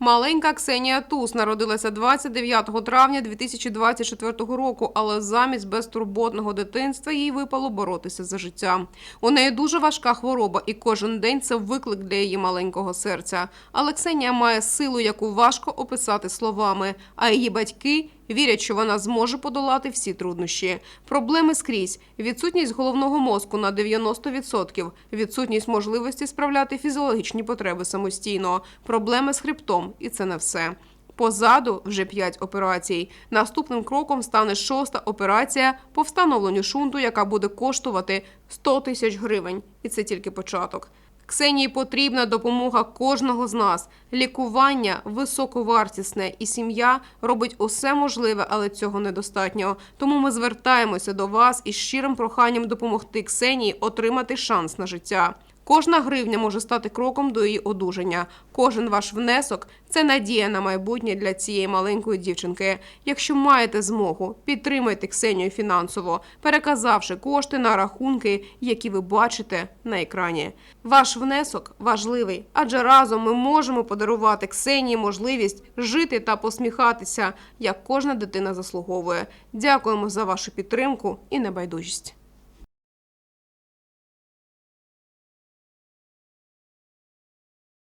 Маленька Ксенія Туз народилася 29 травня 2024 року, але замість безтурботного дитинства їй випало боротися за життя. У неї дуже важка хвороба, і кожен день це виклик для її маленького серця. Але Ксенія має силу, яку важко описати словами. А її батьки вірять, що вона зможе подолати всі труднощі. Проблеми скрізь: відсутність головного мозку на 90%, відсутність можливості справляти фізіологічні потреби самостійно, проблеми з хребтом, і це не все. Позаду вже 5 операцій. Наступним кроком стане шоста операція по встановленню шунту, яка буде коштувати 100 тисяч гривень. І це тільки початок. Ксенії потрібна допомога кожного з нас. Лікування високовартісне, і сім'я робить усе можливе, але цього недостатньо. Тому ми звертаємося до вас із щирим проханням допомогти Ксенії отримати шанс на життя. Кожна гривня може стати кроком до її одужання. Кожен ваш внесок це надія на майбутнє для цієї маленької дівчинки. Якщо маєте змогу, підтримайте Ксенію фінансово, переказавши кошти на рахунки, які ви бачите на екрані. Ваш внесок важливий, адже разом ми можемо подарувати Ксенії можливість жити та посміхатися, як кожна дитина заслуговує. Дякуємо за вашу підтримку і небайдужість.